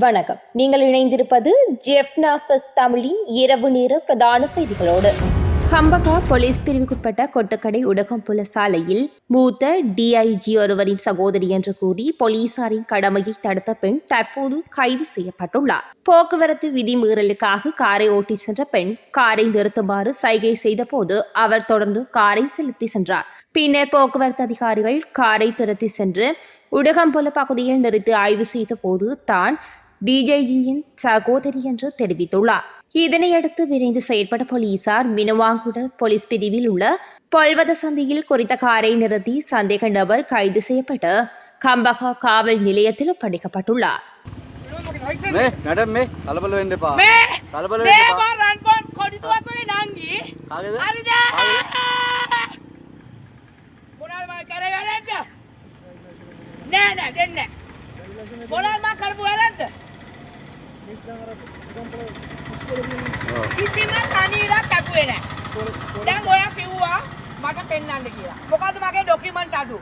வணக்கம். நீங்கள் இணைந்திருப்பது ஜெஃப்னா தமிழின் இரவு நேர பிரதான செய்திகளோடு. கம்பகா போலீஸ் பிரிவுக்குட்பட்ட கொட்டக்கடை உடகம்புல சாலையில் மூத்த டிஐஜி ஒருவரின் சகோதரி என்று கூறி போலீசாரின் கடமையை தடுத்த பெண் தற்போது கைது செய்யப்பட்டுள்ளார். போக்குவரத்து விதிமீறலுக்காக காரை ஓட்டிச் சென்ற பெண் காரை நிறுத்துமாறு சைகை செய்தபோது அவர் தொடர்ந்து காரை செலுத்தி சென்றார். பின்னர் போக்குவரத்து அதிகாரிகள் காரை திருத்தி சென்று உடகம்புல பகுதியில் நிறுத்தி ஆய்வு செய்த போது தான் டிஜேஜியின் சகோதரி என்று தெரிவித்துள்ளார். இதனையடுத்து விரைந்து செயற்பட்ட போலீசார் மினுவாங்குட போலீஸ் பிரிவில் உள்ள பொல்வத சந்தியில் குறித்த காரை நிறுத்தி சந்தேக நபர் கைது செய்யப்பட்டு கம்பகா காவல் நிலையத்தில் பணிக்கப்பட்டுள்ளார் போனால் மா கருப்பு வரந்து කිසිම තනීරක් කැපුවේ නෑ දැන් ඔයා කිව්වා මට පෙන්වන්න කියලා. මොකද්ද මගේ ඩොකියුමන්ට් අඩු?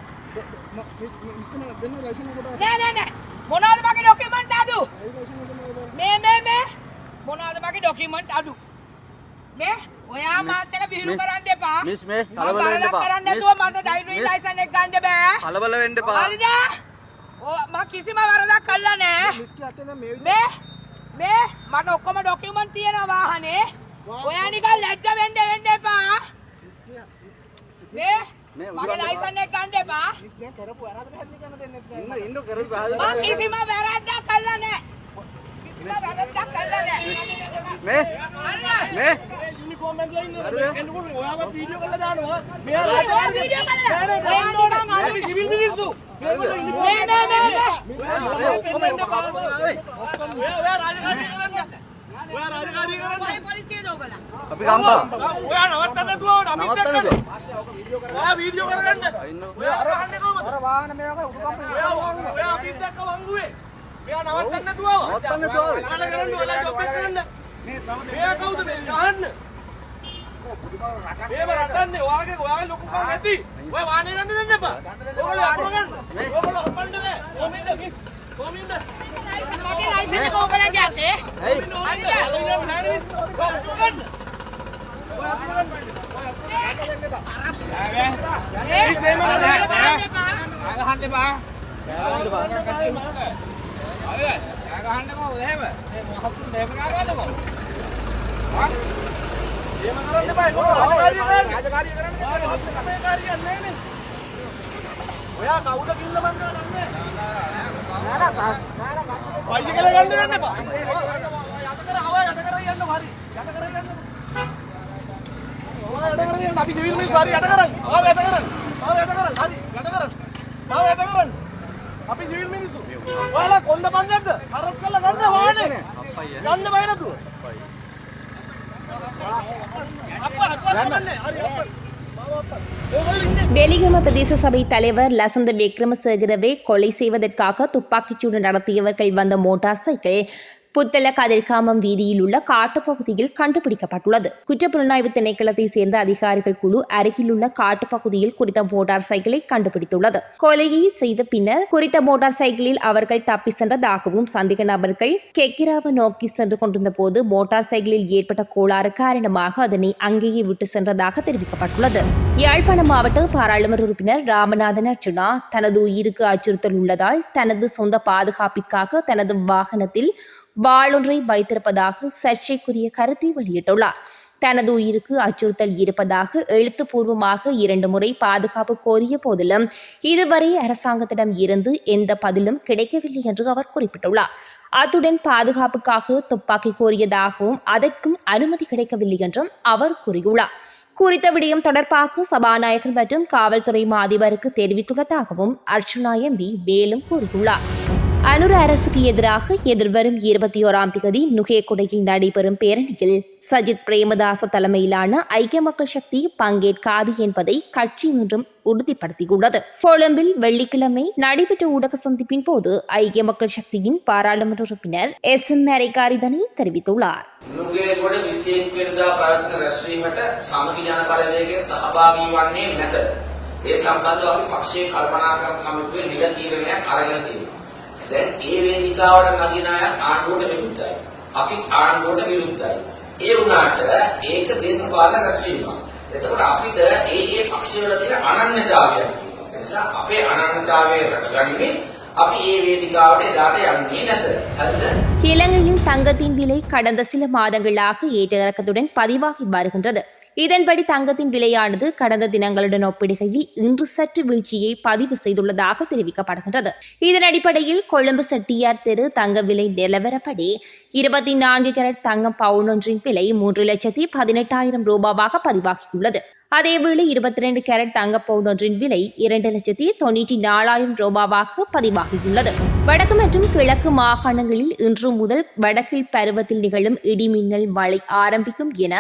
නෑ නෑ නෑ. මොනවද මගේ ඩොකියුමන්ට් අඩු? මේ මේ මේ. මොනවද මගේ ඩොකියුමන්ට් අඩු? මේ ඔයා මාත් එක්ක විහිළු මිස්- කරන්න එපා. මිස් මේ කලබල වෙන්න එපා. කරන්න මිස්- නැතුව මට ඩ්‍රයිවිං මිස්- ලයිසන් එක ගන්න බෑ. කලබල වෙන්න එපා. හරිද? ඔය මම කිසිම වරදක් කළා නෑ. මේ මේ මට ඔක්කොම ඩොකියුමන්ට් තියෙනවා වාහනේ ඔයා නිකන් ලැජ්ජ වෙන්න වෙන්න එපා මේ මේ මගේ උගන්න ලයිසන් එක ගන්න එපා ඉන්න ඉන්න කරදි මම පහදලා කිසිම වැරද්දක් කළා නෑ කිසිම වැරද්දක් කළා නෑ මේ හරිද මේ මේ මේ මේ මේ ඔක්කොම එන්න කලබල ආවේ කොයි පොලිසියද ඔයගොල්ලෝ අපි ගම්පා ඔයා නවත්තන්න නැතුව අමිත් නවත්තන්න එක්කද? බෑ. ඔයා වීඩියෝ කරගන්න. ඉන්න ඔයා අරහන්නේ කොහමද? ඔයා ඔයා අමිත් එක්ක වංගුවේ. මෙයා නවත්තන්න නැතුව ආවා. නවත්තන්න නැතුව ආවේ. ඔයාලා කරන්න ඔයාලා ජොබ් එක කරන්න. මෙයා කවුද මේ ගහන්න? මේව රටන්නේ ඔයාගේ ඔයාගේ ලොකුකම් ඇති. ඔය වාහනේ ගන්න දෙන්න එපා. ඔයගොල්ලෝ අකුර ගන්න. ඔයගොල්ලෝ අපන්න බෑ. කොමින්ද මිස්. මගේ ලයිසන් එක ඕගලන්ට යන්නේ. ඇයි? හරිද? ඔයත් ගහන්න එපා. හරි. ගහන්නකෝ එහෙම. මේ මහත්තුන් එහෙම ගහන්නකෝ. හා? එහෙම කරන්න එපා. රාජකාරිය කරන්න. රාජකාරිය කරන්න. ඔයා කවුද කිල්ල මං ගානන්නේ? पैसे गेले गंड गंड కొంత పని గండ పైన తూ అప్ప అప్ప అప్ప అప్ప வெலிகம பிரதேச சபை தலைவர் லசந்த விக்ரமசேகரவை கொலை செய்வதற்காக துப்பாக்கிச்சூடு நடத்தியவர்கள் வந்த மோட்டார் சைக்கிள் புத்தள கதிர்காமம் வீதியில் உள்ள காட்டுப்பகுதியில் கண்டுபிடிக்கப்பட்டுள்ளது. குற்றப்புலனாய்வு திணைக்களத்தை சேர்ந்த அதிகாரிகள் குழு அருகிலுள்ள காட்டுப்பகுதியில் குறித்த மோட்டார் சைக்கிளை கண்டுபிடித்துள்ளது. கொலையை செய்த பின்னர் குறித்த மோட்டார் சைக்கிளில் அவர்கள் தப்பி சென்றதாகவும் சந்தேக நபர்கள் கெக்கிராவை நோக்கி சென்று கொண்டிருந்த போது மோட்டார் சைக்கிளில் ஏற்பட்ட கோளாறு காரணமாக அதனை அங்கேயே விட்டு சென்றதாக தெரிவிக்கப்பட்டுள்ளது. யாழ்ப்பாண மாவட்ட பாராளுமன்ற உறுப்பினர் ராமநாதன் அர்ஜுனா தனது உயிருக்கு அச்சுறுத்தல் உள்ளதால் தனது சொந்த பாதுகாப்பிற்காக தனது வாகனத்தில் வாளொன்றை வைத்திருப்பதாக சர்ச்சைக்குரிய கருத்தை வெளியிட்டுள்ளார். தனது உயிருக்கு அச்சுறுத்தல் இருப்பதாக எழுத்துப்பூர்வமாக இரண்டு முறை பாதுகாப்பு கோரிய போதிலும் இதுவரை அரசாங்கத்திடம் இருந்து எந்த பதிலும் கிடைக்கவில்லை என்று அவர் குறிப்பிட்டுள்ளார். அத்துடன் பாதுகாப்புக்காக துப்பாக்கி கோரியதாகவும் அதற்கும் அனுமதி கிடைக்கவில்லை என்றும் அவர் கூறியுள்ளார். குறித்த விடயம் தொடர்பாக சபாநாயகர் மற்றும் காவல்துறை மாதிபருக்கு தெரிவித்துள்ளதாகவும் அர்ச்சுனா எம்பி மேலும் கூறியுள்ளார். அனுர அரசுக்கு எதிராக எதிர்வரும் இருபத்தி ஓராம் தேதி நுகேகுடையில் நடைபெறும் பேரணியில் சஜித் பிரேமதாச தலைமையிலான ஐக்கிய மக்கள் சக்தி பங்கேற்காது என்பதை கட்சி இன்றும் உறுதிப்படுத்தியுள்ளது கொழும்பில் வெள்ளிக்கிழமை நடைபெற்ற ஊடக சந்திப்பின் போது ஐக்கிய மக்கள் சக்தியின் பாராளுமன்ற உறுப்பினர் எஸ் எம் இதனை தெரிவித்துள்ளார் නුගේගොඩ 21 වෙනිදා පැවැත්වෙන රැස්වීමට සමගි ජන බලවේගයේ සහභාගී වන්නේ නැත. ඒ සම්බන්ධව අපි පක්ෂයේ කල්පනා කරන කමිටුවේ නිල තීරණයක් අරගෙන තියෙනවා. දැන් ඒ වේදිකාවට නගින අය ආණ්ඩුවට විරුද්ධයි. අපි ආණ්ඩුවට විරුද්ධයි. ඒ වුණාට ඒක දේශපාලන රැස්වීමක්. එතකොට අපිට ඒ ඒ පක්ෂවල තියෙන අනන්‍යතාවයක් තියෙනවා. ඒ නිසා අපේ අනන්‍යතාවය රැකගනිමින් අපි ඒ වේදිකාවට එදාට යන්නේ නැත. හරිද? இலங்கையில் தங்கத்தின் விலை கடந்த சில மாதங்களாக ஏற்ற இறக்கத்துடன் பதிவாகி வருகின்றது இதன்படி தங்கத்தின் விலையானது கடந்த தினங்களுடன் ஒப்பிடுகையில் இன்று சற்று வீழ்ச்சியை பதிவு செய்துள்ளதாக தெரிவிக்கப்படுகின்றது. இதன் அடிப்படையில் கொழும்பு செட்டியார் தெரு தங்க விலை நிலவரப்படி இருபத்தி நான்கு கேரட் தங்கம் பவுன் ஒன்றின் விலை மூன்று லட்சத்தி பதினெட்டாயிரம் ரூபாவாக பதிவாகியுள்ளது. அதேவேளை இருபத்தி ரெண்டு கேரட் தங்க பவுன் ஒன்றின் விலை இரண்டு லட்சத்தி தொண்ணூற்றி நாலாயிரம் ரூபாவாக பதிவாகியுள்ளது. வடக்கு மற்றும் கிழக்கு மாகாணங்களில் இன்று முதல் வடக்கில் பருவத்தில் நிகழும் இடிமின்னல் மழை ஆரம்பிக்கும் என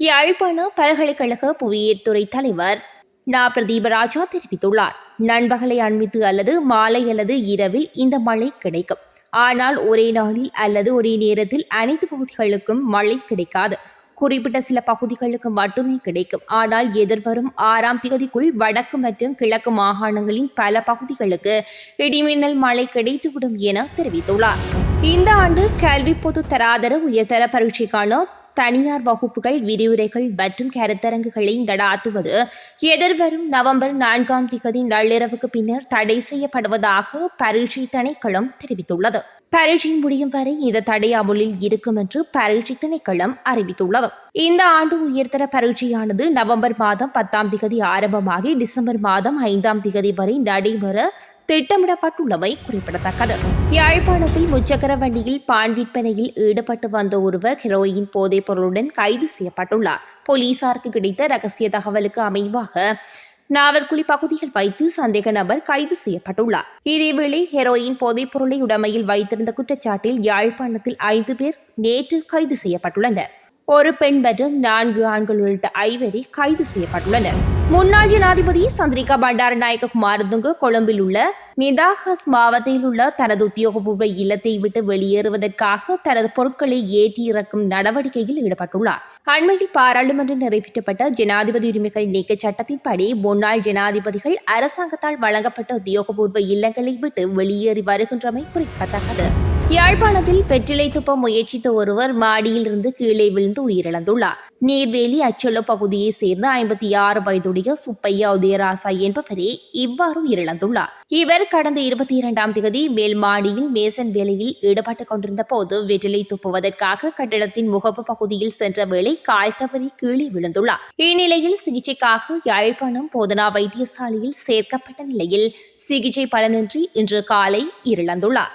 யாழ்ப்பாண பல்கலைக்கழக புவியியல் துறை தலைவர். நா. பிரதீபராஜா தெரிவித்துள்ளார். நண்பகலை அண்மித்து அல்லது மாலை அல்லது இரவில் இந்த மழை கிடைக்கும். ஆனால் ஒரே நாளில் அல்லது ஒரே நேரத்தில் அனைத்து பகுதிகளுக்கும் மழை கிடைக்காது. குறிப்பிட்ட சில பகுதிகளுக்கு மட்டுமே கிடைக்கும். ஆனால் எதிர்வரும் ஆறாம் தேதிக்குள் வடக்கு மற்றும் கிழக்கு மாகாணங்களின் பல பகுதிகளுக்கு இடிமின்னல் மழை கிடைத்துவிடும் என தெரிவித்துள்ளார். இந்த ஆண்டு கல்வி பொது தராதர உயர்தர பரீட்சைக்கான தனியார் வகுப்புகள் விரிவுரைகள் மற்றும் கருத்தரங்குகளை நடாத்துவது. எதிர்வரும் நவம்பர் நான்காம் திகதி நள்ளிரவுக்கு பின்னர் தடை செய்யப்படுவதாக பரீட்சை திணைக்களம் தெரிவித்துள்ளது. பரீட்சை முடியும் வரை இந்த தடை அமுலில் இருக்கும் என்று பரீட்சை திணைக்களம் அறிவித்துள்ளது. இந்த ஆண்டு உயர்தர பரீட்சையானது நவம்பர் மாதம் பத்தாம் திகதி ஆரம்பமாகி டிசம்பர் மாதம் ஐந்தாம் திகதி வரை நடைபெற திட்டமிடப்பட்டுள்ளமை குறிப்பிடத்தக்கது. யாழ்ப்பாணத்தில் முச்சக்கர வண்டியில் பான் விற்பனையில் ஈடுபட்டு வந்த ஒருவர் ஹெரோயின் போதைப் பொருளுடன் கைது செய்யப்பட்டுள்ளார். போலீசாருக்கு கிடைத்த ரகசிய தகவலுக்கு அமைவாக நாவற்குழி பகுதியில் வைத்து சந்தேக நபர் கைது செய்யப்பட்டுள்ளார். இதேவேளை ஹெரோயின் போதைப் பொருளை உடமையில் வைத்திருந்த குற்றச்சாட்டில் யாழ்ப்பாணத்தில் ஐந்து பேர் நேற்று கைது செய்யப்பட்டுள்ளனர். ஒரு பெண் மற்றும் நான்கு ஆண்கள் உள்ளிட்ட ஐவரை கைது செய்யப்பட்டுள்ளனர். முன்னாள் ஜனாதிபதி சந்திரிகா பண்டாரநாயக்க குமாரதுங்க கொழும்பில் உள்ள நிதாஹஸ் மாவட்டத்தில் உள்ள தனது உத்தியோகபூர்வ இல்லத்தை விட்டு வெளியேறுவதற்காக தனது பொருட்களை ஏற்றி இறக்கும் நடவடிக்கையில் ஈடுபட்டுள்ளார். அண்மையில் பாராளுமன்றம் நிறைவேற்றப்பட்ட ஜனாதிபதி உரிமைகள் நீக்க சட்டத்தின்படி முன்னாள் ஜனாதிபதிகள் அரசாங்கத்தால் வழங்கப்பட்ட உத்தியோகபூர்வ இல்லங்களை விட்டு வெளியேறி வருகின்றமை குறிப்பிடத்தக்கது. யாழ்ப்பாணத்தில் வெற்றிலை துப்ப முயற்சித்த ஒருவர் மாடியில் இருந்து கீழே விழுந்து உயிரிழந்துள்ளார். நீர்வேலி அச்சொல்ல பகுதியை சேர்ந்த ஐம்பத்தி ஆறு வயதுடைய சுப்பையா உதயராசா என்பவரே இவ்வாறு உயிரிழந்துள்ளார். இவர் கடந்த இருபத்தி இரண்டாம் தேதி மேல் மாடியில் மேசன் வேலையில் ஈடுபட்டுக் கொண்டிருந்த போது வெற்றிலை துப்புவதற்காக கட்டிடத்தின் முகப்பு பகுதியில் சென்ற வேளை கால் தவறி கீழே விழுந்துள்ளார். இந்நிலையில் சிகிச்சைக்காக யாழ்ப்பாணம் போதனா வைத்தியசாலையில் சேர்க்கப்பட்ட நிலையில் சிகிச்சை பலனின்றி இன்று காலை உயிரிழந்துள்ளார்